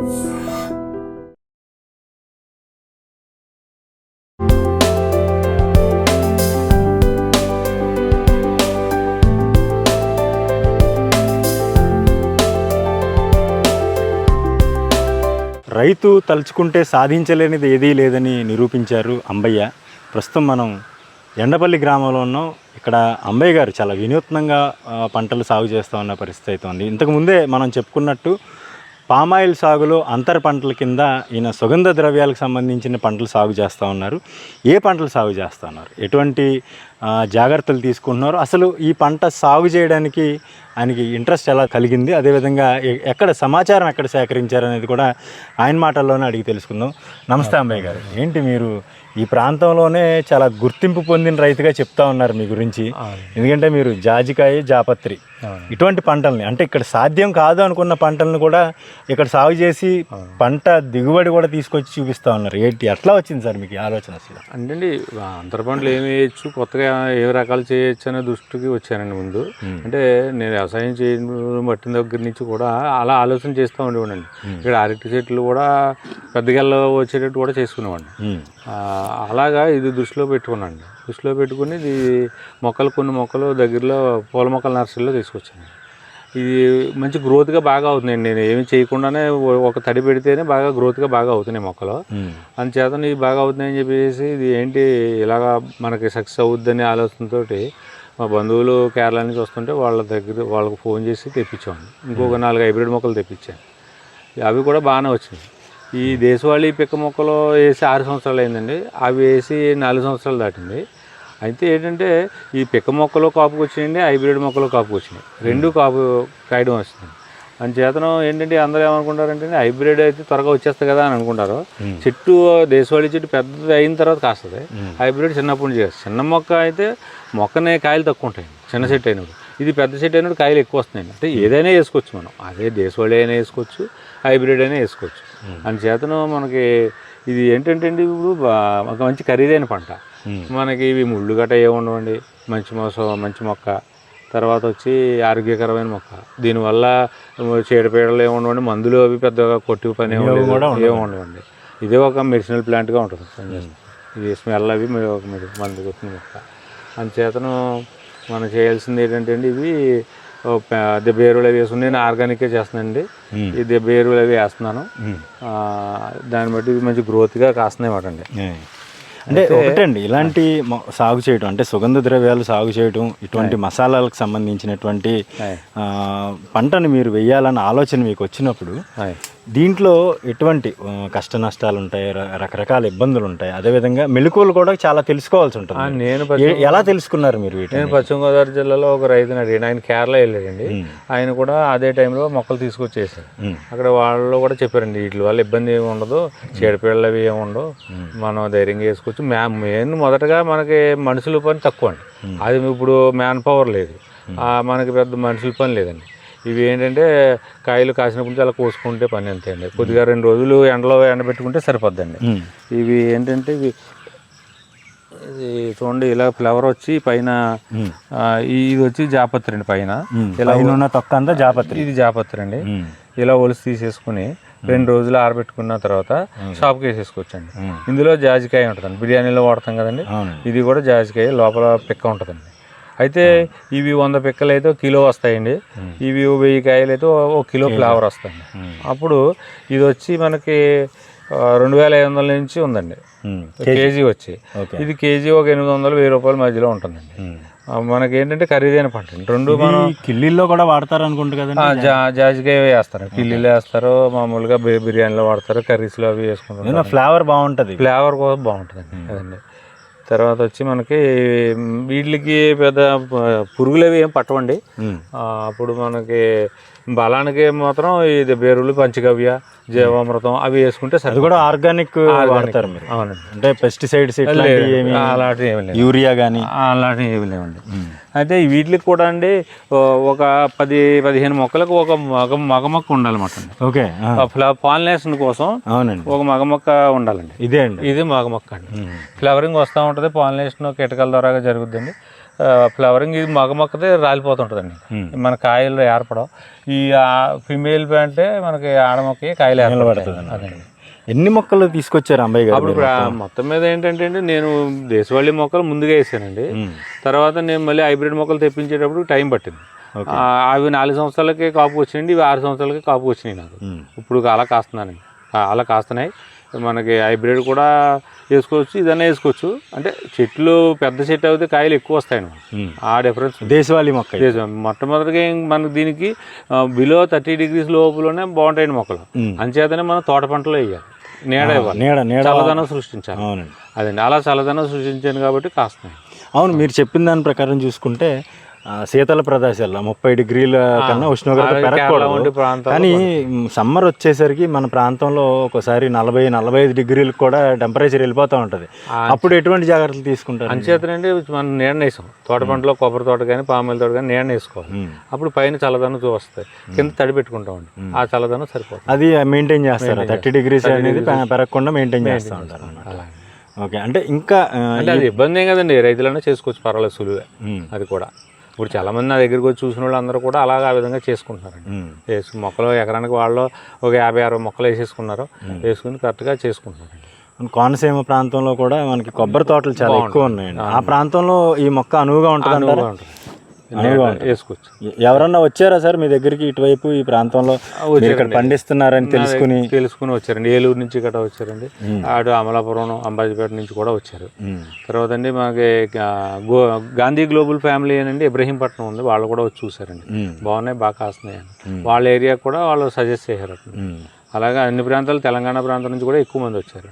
రైతు తలుచుకుంటే సాధించలేనిది ఏదీ లేదని నిరూపించారు అంబయ్య. ప్రస్తుతం మనం ఎండపల్లి గ్రామంలో ఉన్నాం. ఇక్కడ అంబయ్య గారు చాలా వినూత్నంగా పంటలు సాగు చేస్తూ ఉన్న పరిస్థితి అయితే ఉంది ఇంతకు ముందే మనం చెప్పుకున్నట్టు పామాయిల్ సాగులో అంతర పంటల కింద ఈయన సుగంధ ద్రవ్యాలకు సంబంధించిన పంటలు సాగు చేస్తూ ఉన్నారు. ఏ పంటలు సాగు చేస్తూ ఉన్నారు? ఎటువంటి జాగ్రత్తలు తీసుకుంటున్నారు. అసలు ఈ పంట సాగు చేయడానికి ఆయనకి ఇంట్రెస్ట్ ఎలా కలిగింది? అదేవిధంగా ఎక్కడ సమాచారం ఎక్కడ సేకరించారు అనేది కూడా ఆయన మాటల్లోనే అడిగి తెలుసుకుందాం. నమస్తే అంబయ్య గారు. ఏంటి మీరు ఈ ప్రాంతంలోనే చాలా గుర్తింపు పొందిన రైతుగా చెప్తా ఉన్నారు మీ గురించి. ఎందుకంటే మీరు జాజికాయ జాపత్రి ఇటువంటి పంటల్ని అంటే ఇక్కడ సాధ్యం కాదు అనుకున్న పంటలను కూడా ఇక్కడ సాగు చేసి పంట దిగుబడి కూడా తీసుకొచ్చి చూపిస్తా ఉన్నారు. ఏంటి? ఎట్లా వచ్చింది సార్ మీకు ఆలోచన అసలు? అంటే అంతర పంటలు ఏమి వేయచ్చు? కొత్తగా ఏ రకాలు చేయొచ్చు అనే దృష్టికి వచ్చానండి ముందు. అంటే నేను వ్యవసాయం చేయడం పట్టిన దగ్గర నుంచి కూడా అలా ఆలోచన చేస్తూ ఉండేవాడిని ఇక్కడ అరటి చెట్లు కూడా పెద్దగెల్ల వచ్చేటట్టు కూడా చేసుకునేవాడిని. అలాగా ఇది దృష్టిలో పెట్టుకున్నాను దృష్టిలో పెట్టుకుని ఇది మొక్కలు కొన్ని మొక్కలు దగ్గరలో పూల మొక్కల నర్సరీలో తీసుకొచ్చాను ఇది మంచి గ్రోత్గా బాగా అవుతుందండి నేను ఏమి చేయకుండానే ఒక తడి పెడితేనే బాగా గ్రోత్గా బాగా అవుతున్నాయి మొక్కలు. అందుచేత ఇది బాగా అవుతుందని చెప్పేసి ఇది ఏంటి ఇలాగా మనకి సక్సెస్ అవుద్దని ఆలోచనతో మా బంధువులు కేరళ నుంచి వస్తుంటే వాళ్ళ దగ్గర వాళ్ళకి ఫోన్ చేసి తెప్పించాము. ఇంకొక నాలుగు హైబ్రిడ్ మొక్కలు తెప్పించాను. అవి కూడా బాగానే వచ్చినాయి. ఈ దేశవాళీ పిక్క మొక్కలు వేసి ఆరు సంవత్సరాలు అయిందండి. అవి వేసి నాలుగు సంవత్సరాలు దాటింది. అయితే ఏంటంటే ఈ పిక్క మొక్కలు కాపుకి వచ్చినాయండి హైబ్రిడ్ మొక్కలు కాపుకి వచ్చినాయి. రెండు కాపు కాయడం వస్తుంది. అంచేతనం ఏంటంటే అందరూ ఏమనుకుంటారంటే హైబ్రిడ్ అయితే త్వరగా వచ్చేస్తుంది కదా అని అనుకుంటారు. చెట్టు దేశవాళీ చెట్టు పెద్దది అయిన తర్వాత కాస్తుంది. హైబ్రిడ్ చిన్నప్పటి నుంచి చేస్తుంది. చిన్న మొక్క అయితే మొక్కనే కాయలు తక్కువ ఉంటాయి చిన్న చెట్టు అయినప్పుడు. ఇది పెద్ద చెట్టు అయినప్పుడు కాయలు ఎక్కువ వస్తున్నాయి అంటే ఏదైనా వేసుకోవచ్చు మనం. అదే దేశవాళీ అయినా వేసుకోవచ్చు హైబ్రిడ్ అయినా వేసుకోవచ్చు. అందుచేతను మనకి ఇది ఏంటంటే అండి ఇప్పుడు ఒక మంచి ఖరీదైన పంట. మనకి ఇవి ముళ్ళు గట్ట ఏమి ఉండవండి. మంచి మోసం మంచి మొక్క. తర్వాత వచ్చి ఆరోగ్యకరమైన మొక్క. దీనివల్ల చీడపీడలు ఏమి ఉండవండి. మందులు అవి పెద్దగా కొట్టి పని ఏమి లేదు. ఏమి ఉండవండి. ఇదే ఒక మెడిసినల్ ప్లాంట్గా ఉంటుంది. ఇది స్మెల్ అవి ఒక మందు కొట్టిన మొక్క. అందుచేతను మనం చేయాల్సింది ఏంటంటే అండి ఇవి దెబ్బ ఎరువులు అవి వేసుకుని నేను ఆర్గానిక్గా చేస్తున్నానండి. ఉమ్. ఈ దెబ్బ ఎరువులు అవి వేస్తున్నాను. దాన్ని బట్టి ఇవి మంచి గ్రోత్గా కాస్తున్నాయి మాట అండి. అంటే ఒకటండి ఇలాంటి సాగు చేయడం అంటే సుగంధ ద్రవ్యాలు సాగు చేయడం ఇటువంటి మసాలాలకు సంబంధించినటువంటి పంటను మీరు వేయాలన్న ఆలోచన మీకు వచ్చినప్పుడు. దీంట్లో ఎటువంటి కష్ట నష్టాలు ఉంటాయి రకరకాల ఇబ్బందులు ఉంటాయి. అదేవిధంగా మెలకువలు కూడా చాలా తెలుసుకోవాల్సి ఉంటుంది. నేను ఎలా తెలుసుకున్నారు మీరు నేను పశ్చిమ గోదావరి జిల్లాలో ఒక రైతుని అడిగాను ఆయన కేరళ వెళ్ళాడండి. ఆయన కూడా అదే టైంలో మొక్కలు తీసుకొచ్చేసారు. అక్కడ వాళ్ళు కూడా చెప్పారండి వీటి వల్ల ఇబ్బంది ఏమి ఉండదు చీడపీడలు అవి ఏమి ఉండవు. మనం ధైర్యంగా వేసుకోవచ్చు. మ్యా మెయిన్ మొదటగా మనకి మనుషుల పని తక్కువ అండి. అది ఇప్పుడు మ్యాన్ పవర్ లేదు. మనకి పెద్ద మనుషుల పని లేదండి. ఇవి ఏంటంటే కాయలు కాసినప్పుడు నుంచి అలా కోసుకుంటే పని అంతే అండి కొద్దిగా రెండు రోజులు ఎండలో ఎండబెట్టుకుంటే సరిపోద్దండి. ఇవి ఏంటంటే ఇవి ఇది చూడండి ఇలా ఫ్లవర్ వచ్చి పైన ఇది వచ్చి జాపత్రి అండి పైన. పైన ఉన్న తొక్క అంతా జాపత్రి. ఇది జాపత్రి అండి. ఇలా ఒలిసి తీసేసుకుని రెండు రోజులు ఆరబెట్టుకున్న తర్వాత షాప్కి వేసేసుకోవచ్చండి. ఇందులో జాజికాయ ఉంటుందండి. బిర్యానీలో వాడతాం కదండి. ఇది కూడా జాజికాయ లోపల పిక్క ఉంటుందండి. అయితే ఇవి వంద పిక్కలు అయితే కిలో వస్తాయండి. ఇవి వెయ్యి కాయలు అయితే ఒక కిలో ఫ్లేవర్ వస్తాయండి. అప్పుడు ఇది వచ్చి మనకి రెండు వేల ఐదు వందల నుంచి ఉందండి. కేజీ. వచ్చి. ఇది కేజీ ఒక ఎనిమిది వందలు వెయ్యి రూపాయల మధ్యలో ఉంటుందండి. మనకి ఏంటంటే ఖరీదైన పంట అండి. రెండు మనం కిల్లీల్లో కూడా వాడతారు అనుకుంటా కదండి? ఆ, జా జాజికాయ వేస్తారు. కిల్లీలు వేస్తారు మామూలుగా బిర్యానీలో వాడతారు కర్రీస్లో అవి వేసుకుంటారు ఫ్లేవర్ బాగుంటుంది. ఫ్లేవర్ కూడా బాగుంటుందండి. అదండి. తర్వాత వచ్చి మనకి వీటికి పెద్ద పురుగులు అవి ఏం పట్టవండి. అప్పుడు మనకి బలానికి మాత్రం ఇది బేరులు పంచగవ్య జీవామృతం అవి వేసుకుంటే అది సరే కూడా ఆర్గానిక్ వాడతారు మీరు. అవునండి. అంటే పెస్టిసైడ్స్ అలాంటివి ఏమి లేవు. యూరియా కానీ అలాంటివి ఏమి లేవండి. అయితే వీటికి కూడా అండి ఒక పది పదిహేను మొక్కలకు ఒక మగ మగ మొక్క ఉండాలన్నమాట ఓకే పాలినేషన్ కోసం అవునండి. ఒక మగ మొక్క ఉండాలండి. ఇదే అండి. ఇది మగ మొక్క అండి. ఫ్లవరింగ్ వస్తూ ఉంటుంది పాలినేషన్ కీటకాల ద్వారా జరుగుద్దండి. ఫ్లవరింగ్ ఇది మగ మొక్కతే రాలిపోతుంటుందండి. మన కాయలు ఏర్పడవు. ఈ ఫిమేల్ అంటే మనకి ఆడ మొక్క కాయలు ఏర్పడతాయి. అదండి. ఎన్ని మొక్కలు తీసుకొచ్చారు అంబయ్య గారు అప్పుడు మొత్తం? మీద ఏంటంటే అండి నేను దేశవాళీ మొక్కలు ముందుగా వేసానండి. తర్వాత నేను మళ్ళీ హైబ్రిడ్ మొక్కలు తెప్పించేటప్పుడు టైం పట్టింది. ఆ, అవి నాలుగు సంవత్సరాలకి కాపు వచ్చినాయండి ఇవి ఆరు సంవత్సరాలకి కాపు వచ్చినాయి నాకు. ఇప్పుడు అలా కాస్తున్నానండి. అలా కాస్తున్నాయి. మనకి హైబ్రిడ్ కూడా వేసుకోవచ్చు ఇదన్నా వేసుకోవచ్చు అంటే చెట్లు పెద్ద చెట్టు అయితే కాయలు ఎక్కువ వస్తాయండి ఉమ్. ఆ డిఫరెన్స్. దేశవాళీ మొక్క. చేసాం. మొట్టమొదటిగా మనకి దీనికి బిలో థర్టీ డిగ్రీస్ లోపలనే బాగుంటాయండి మొక్కలు ఉమ్. అంచేతనే మనం తోట పంటలో వేయాలి నీడ ఇవ్వాలి నీడ నీడ చల్లదనం సృష్టించాలి అవునండి అదండి అలా చల్లదనం సృష్టించాను కాబట్టి కాస్తున్నాయి అవును మీరు చెప్పిన దాని ప్రకారం చూసుకుంటే శీతల ప్రదేశాల్లో ముప్పై డిగ్రీల కన్నా ఉష్ణోగ్రత పెరగకూడదు. కానీ సమ్మర్ వచ్చేసరికి మన ప్రాంతంలో ఒకసారి నలభై నలభై ఐదు డిగ్రీలకు కూడా టెంపరేచర్ వెళ్ళిపోతూ ఉంటుంది. అప్పుడు ఎటువంటి జాగ్రత్తలు తీసుకుంటారు? అంచేతనండి మనం నీడ వేసాం. తోట పంటలో కొబ్బరి తోట కానీ పామాయిల తోట కానీ నీడ వేసుకోవాలి. అప్పుడు పైన చల్లదనం వస్తాయి కింద తడి పెట్టుకుంటామండి ఆ చల్లదనం సరిపోతుంది. అది మెయింటైన్ చేస్తారు? థర్టీ డిగ్రీస్ అనేది పెరగకుండా మెయింటైన్ చేస్తూ ఉంటారు ఓకే అంటే ఇంకా అంటే అది ఇబ్బంది ఏం కదండి రైతులన్నా చేసుకోవచ్చు పర్వాలేదు సులువే. అది కూడా. ఇప్పుడు చాలా మంది నా దగ్గరికి వచ్చి చూసిన వాళ్ళు అందరూ కూడా అలాగా ఆ విధంగా చేసుకుంటున్నారండి. వేసు మొక్కలు ఎకరానికి వాళ్ళు ఒక యాభై అరవై మొక్కలు వేసేసుకున్నారు. వేసుకుని కరెక్ట్గా చేసుకుంటున్నారండి. కోనసీమ ప్రాంతంలో కూడా మనకి కొబ్బరి తోటలు చాలా ఎక్కువ ఉన్నాయండి. ఆ ప్రాంతంలో ఈ మొక్క అనువుగా ఉంటుంది. వేసుకోవచ్చు. ఎవరన్నా వచ్చారా సార్ మీ దగ్గరికి ఇటువైపు ఈ ప్రాంతంలో? ఇక్కడ పండిస్తున్నారని తెలుసుకుని తెలుసుకుని వచ్చారండి. ఏలూరు నుంచి గట్రా వచ్చారండి. అటు అమలాపురం అంబాజీపేట నుంచి కూడా వచ్చారు. తర్వాత అండి గో గాంధీ గ్లోబల్ ఫ్యామిలీ అనండి ఇబ్రహీంపట్నం ఉంది. వాళ్ళు కూడా వచ్చి చూసారండి. బాగున్నాయి బాగా కాస్తున్నాయి అని. వాళ్ళ ఏరియా కూడా వాళ్ళు సజెస్ట్ చేశారు అలాగే అన్ని ప్రాంతాలు తెలంగాణ ప్రాంతం నుంచి కూడా ఎక్కువ మంది వచ్చారు.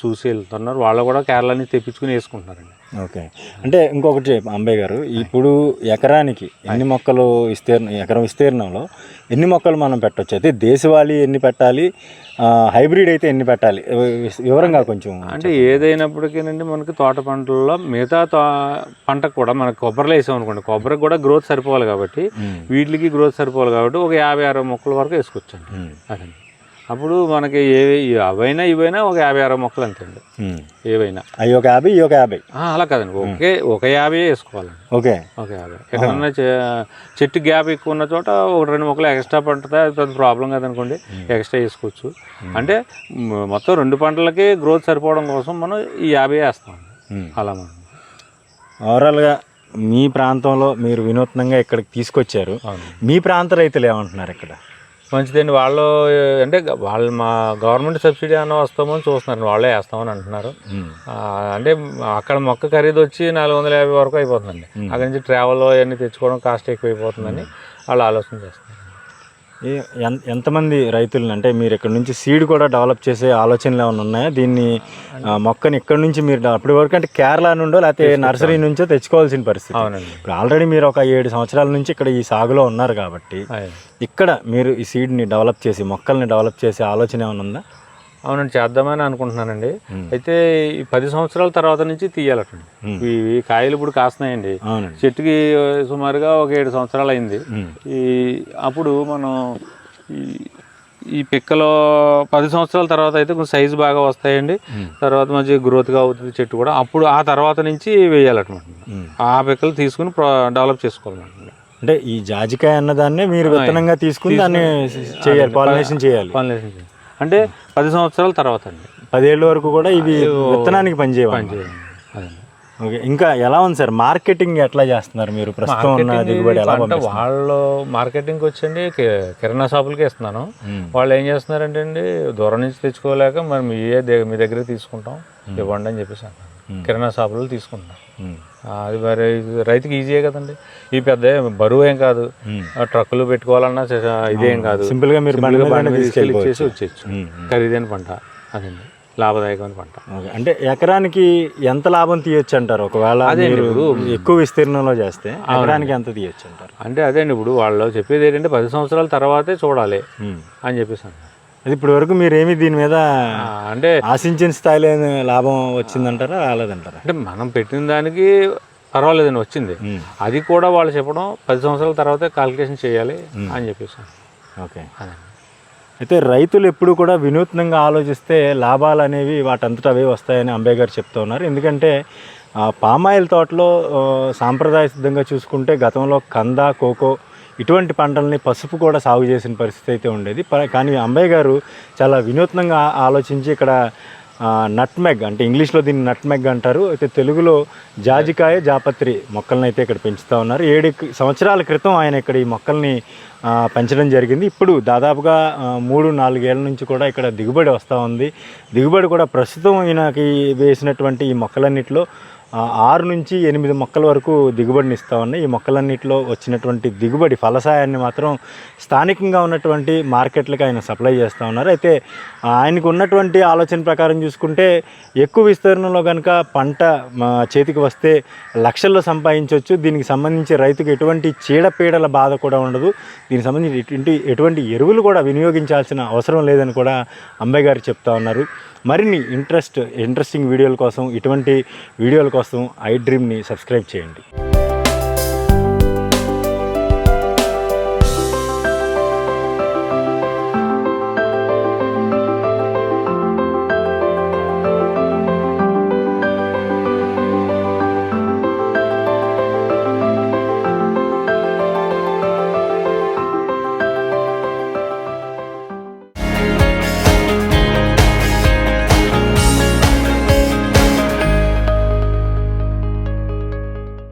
చూసి వెళ్తున్నారు. వాళ్ళు కూడా కేరళ నుంచి తెప్పించుకుని వేసుకుంటున్నారండి. ఓకే. అంటే ఇంకొకటి అంబయ్య గారు ఇప్పుడు ఎకరానికి ఎన్ని మొక్కలు విస్తీర్ణం ఎకరం విస్తీర్ణంలో ఎన్ని మొక్కలు మనం పెట్టొచ్చు? అయితే దేశవాళీ ఎన్ని పెట్టాలి? హైబ్రిడ్ అయితే ఎన్ని పెట్టాలి? వివరంగా కొంచెం అంటే ఏదైనప్పటికీనండి మనకి తోట పంటల్లో మిగతా తో పంటకు కూడా మనకి కొబ్బరిలో వేసాం అనుకోండి కొబ్బరికి కూడా గ్రోత్ సరిపోవాలి కాబట్టి వీటికి గ్రోత్ సరిపోవాలి కాబట్టి ఒక యాభై అరవై మొక్కల వరకు వేసుకోవచ్చండి. అదండి. అప్పుడు మనకి ఏవి అవైనా ఇవైనా ఒక యాభై అరవై మొక్కలు అంతేండి. ఏవైనా. అవి ఒక యాభై ఈ ఒక యాభై. అలా కాదండి. ఒకే ఒక యాభై వేసుకోవాలండి ఓకే. ఒక యాభై. ఎక్కడన్నా చెట్టు గ్యాప్ ఎక్కువ ఉన్న చోట ఒక రెండు మొక్కలు ఎక్స్ట్రా పండుతాయి అది పెద్ద ప్రాబ్లం కాదనుకోండి. ఎక్స్ట్రా వేసుకోవచ్చు. అంటే మొత్తం రెండు పంటలకి గ్రోత్ సరిపోవడం కోసం మనం ఈ యాభై వేస్తాం. అలా మనం. ఓవరాల్గా మీ ప్రాంతంలో మీరు వినూత్నంగా ఇక్కడికి తీసుకొచ్చారు. మీ ప్రాంత రైతులు ఏమంటున్నారు ఇక్కడ? మంచిదండి. వాళ్ళు అంటే వాళ్ళు మా గవర్నమెంట్ సబ్సిడీ అన్న వస్తామని చూస్తున్నారు. వాళ్ళే వేస్తామని అంటున్నారు. అంటే అక్కడ మొక్క ఖరీదు వచ్చి నాలుగు వందల యాభై వరకు అయిపోతుందండి. అక్కడి నుంచి ట్రావెల్ అవన్నీ తెచ్చుకోవడం కాస్ట్ ఎక్కువ అయిపోతుందని వాళ్ళు ఆలోచన చేస్తున్నారు. ఎంతమంది రైతులను అంటే మీరు ఇక్కడ నుంచి సీడ్ కూడా డెవలప్ చేసే ఆలోచనలు ఏమైనా ఉన్నాయా? దీన్ని మొక్కని ఇక్కడ నుంచి మీరు అప్పటి వరకు అంటే కేరళ నుండో లేకపోతే నర్సరీ నుంచో తెచ్చుకోవాల్సిన పరిస్థితి. అవునండి. ఇప్పుడు ఆల్రెడీ మీరు ఒక ఏడు సంవత్సరాల నుంచి ఇక్కడ ఈ సాగులో ఉన్నారు కాబట్టి. ఇక్కడ మీరు ఈ సీడ్ని డెవలప్ చేసి మొక్కల్ని డెవలప్ చేసే ఆలోచన ఏమైనా ఉందా? అవునండి చేద్దామని అనుకుంటున్నానండి. అయితే ఈ పది సంవత్సరాల తర్వాత నుంచి తీయాలటండి. ఈ ఈ కాయలు ఇప్పుడు కాస్తున్నాయండి. చెట్టుకి సుమారుగా ఒక ఏడు సంవత్సరాలు అయింది. ఈ అప్పుడు మనం ఈ ఈ పిక్కలో పది సంవత్సరాల తర్వాత అయితే కొంచెం సైజు బాగా వస్తాయండి. తర్వాత మంచి గ్రోత్గా అవుతుంది చెట్టు కూడా. అప్పుడు ఆ తర్వాత నుంచి వేయాలన్నమాట. ఆ పిక్కలు తీసుకుని డెవలప్ చేసుకోవాలన్నమాట అంటే ఈ జాజికాయ అన్నదాన్నే మీరు విత్తనంగా తీసుకుని దాన్ని చేయాలి పాలినేషన్ చేయాలి. చేయాలి. అంటే పది సంవత్సరాల తర్వాత అండి పదేళ్ళ వరకు కూడా ఇవి విత్తనానికి పనిచేయాలి అదండి ఓకే. ఇంకా ఎలా ఉంది సార్? మార్కెటింగ్ ఎట్లా చేస్తున్నారు మీరు? ప్రస్తుతం ఉన్న దిగుబడి ఎలా వాళ్ళు మార్కెటింగ్కి వచ్చండి కిరాణా షాపులకి ఇస్తున్నాను. వాళ్ళు ఏం చేస్తున్నారంటే అండి దూరం నుంచి తెచ్చుకోలేక మరి మీ మీ దగ్గర తీసుకుంటాం ఇవ్వండి అని చెప్పేసి అన్నారు కిరాణా షాపులు తీసుకుంటున్నారు అది మరి రైతుకి ఈజీయే కదండి. ఈ పెద్ద బరువు ఏం కాదు. ట్రక్కులు పెట్టుకోవాలన్నా ఇదేం కాదు. సింపుల్గా మీరు బండి సింపుల్గా మీద బండి మీద తీసుకెళ్ళి ఇచ్చేసి తీసుకెళ్ళిపోవచ్చు. వచ్చేయచ్చు. ఖరీదైన పంట అదండి. లాభదాయకమైన పంట. అంటే ఎకరానికి ఎంత లాభం తీయొచ్చు అంటారు? ఒకవేళ మీరు ఎక్కువ విస్తీర్ణంలో చేస్తే ఎకరానికి ఎంత తీయొచ్చు అంటారు? అంటే అదే అండి ఇప్పుడు వాళ్ళు చెప్పేది ఏంటంటే పది సంవత్సరాల తర్వాతే చూడాలి. అని చెప్పేసి. అది ఇప్పటి వరకు మీరు ఏమి దీని మీద అంటే ఆశించిన స్థాయిలో లాభం వచ్చిందంటారా? రాలేదంటారా? అంటే మనం పెట్టిన దానికి పర్వాలేదండి వచ్చింది. అది కూడా వాళ్ళు చెప్పడం పది సంవత్సరాల తర్వాతే కాలిక్యులేషన్ చేయాలి అని చెప్పేసి. ఓకే. అయితే రైతులు ఎప్పుడు కూడా వినూత్నంగా ఆలోచిస్తే లాభాలు అనేవి వాటంతట అవే వస్తాయని అంబేద్కర్ చెప్తూ ఉన్నారు. ఎందుకంటే పామాయిల్ తోటలో సాంప్రదాయ సిద్ధంగా చూసుకుంటే గతంలో కంద కోకో ఇటువంటి పంటల్ని పసుపు కూడా సాగు చేసిన పరిస్థితి అయితే ఉండేది. ప- కానీ అంబయ్య గారు చాలా వినూత్నంగా ఆలోచించి ఇక్కడ నట్మెగ్ అంటే ఇంగ్లీష్లో దీన్ని నట్మెగ్ అంటారు. అయితే తెలుగులో జాజికాయ జాపత్రి మొక్కలను అయితే ఇక్కడ పెంచుతూ ఉన్నారు. ఏడు సంవత్సరాల క్రితం ఆయన ఇక్కడ ఈ మొక్కల్ని పెంచడం జరిగింది. ఇప్పుడు దాదాపుగా మూడు నాలుగేళ్ళ నుంచి కూడా ఇక్కడ దిగుబడి వస్తూ ఉంది. దిగుబడి కూడా ప్రస్తుతం ఈయనకి వేసినటువంటి ఈ మొక్కలన్నిటిలో ఆరు నుంచి ఎనిమిది మొక్కల వరకు దిగుబడిని ఇస్తూ ఉన్నాయి. ఈ మొక్కలన్నింటిలో వచ్చినటువంటి దిగుబడి ఫలసాయాన్ని మాత్రం స్థానికంగా ఉన్నటువంటి మార్కెట్లకు ఆయన సప్లై చేస్తూ ఉన్నారు. అయితే ఆయనకు ఉన్నటువంటి ఆలోచన ప్రకారం చూసుకుంటే ఎక్కువ విస్తీర్ణంలో కనుక పంట చేతికి వస్తే లక్షల్లో సంపాదించవచ్చు. దీనికి సంబంధించి రైతుకు ఎటువంటి చీడపీడల బాధ కూడా ఉండదు. దీనికి సంబంధించి ఎటువంటి ఎటువంటి ఎరువులు కూడా వినియోగించాల్సిన అవసరం లేదని కూడా అంబయ్య గారు చెప్తా ఉన్నారు. మరిన్ని ఇంట్రెస్ట్ ఇంట్రెస్టింగ్ వీడియోల కోసం ఇటువంటి వీడియోల కోసం ఐ డ్రీమ్ని సబ్స్క్రైబ్ చేయండి.